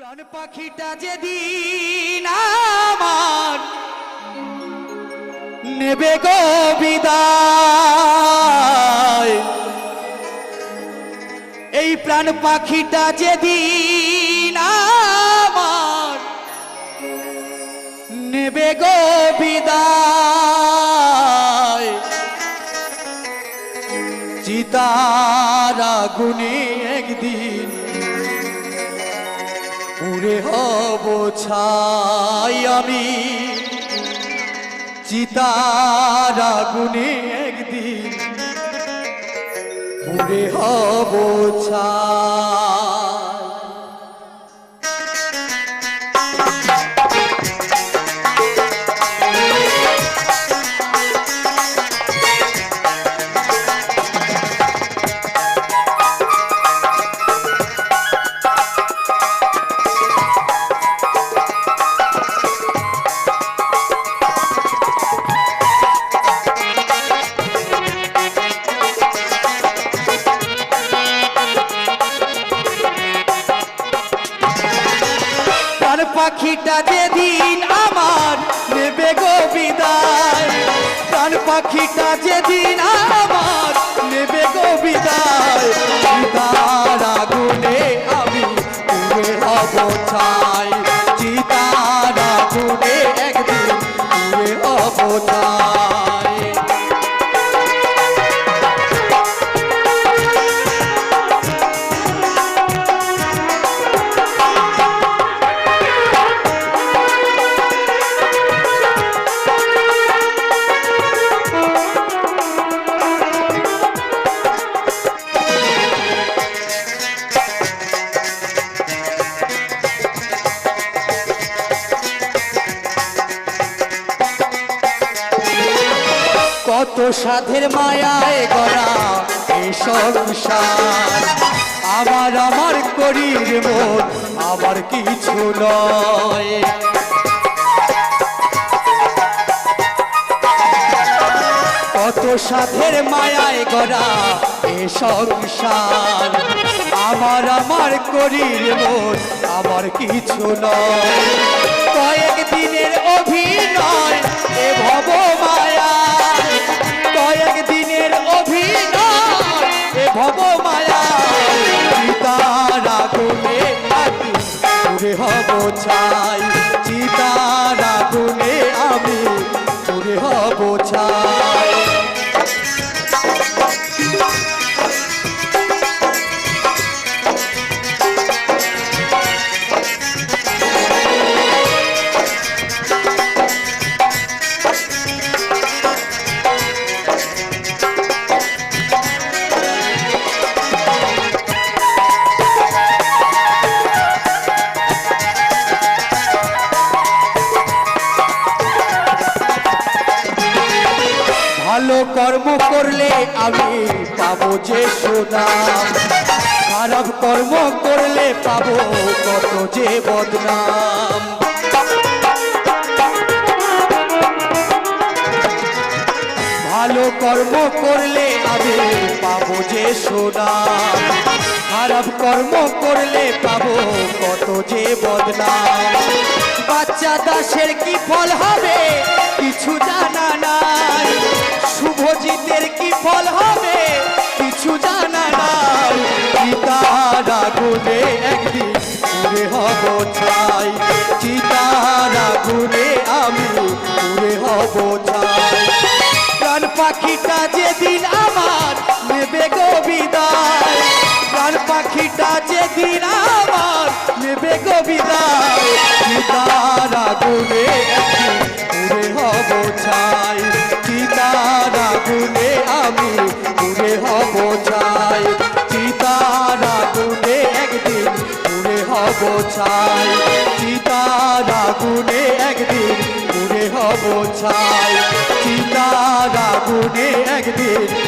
প্রাণ পাখিটা যেদিন আমার নেবে গো বিদায়। এই প্রাণ পাখিটা যেদিন আমার নেবে গো পুরে হব ছাই আমি। চিতার আগুনে একদিন পুরে হব ছাই। পাখিটা যেদিন আমার নেবে গো বিদায় প্রাণ পাখিটা যেদিন কত সাধের মায়ায় গড়া এই সংসার। আমার আমার করির মন আমার কিছু নয়। কত সাধের মায়ায় গড়া এ সংসার। আমার আমার করির মন আমার কিছু নয়। ভব মায়া চিতার আগুনে হব ছাই। কর্ম করলে আমি পাবো যে সুনাম খারাপ কর্ম করলে পাবো কত যে বদনাম। ভালো কর্ম করলে আমি পাবো যে সুনাম খারাপ কর্ম করলে পাবো কত যে বদনাম। বাচ্চা দাসের কি ফল হবে? কিছু জানা নাই। ছাই চিতারা ঘুরে আমি ঘুরে হব ছাই প্রাণ পাখিটা যেদিন আমার নেবে গো বিদায়। প্রাণ পাখিটা যেদিন আমার নেবে গো বিদায়। চিতার আগুনে হব ছাই। চিতার আগুনে একদিন পুরে হব ছাই। চিতার আগুনে একদিন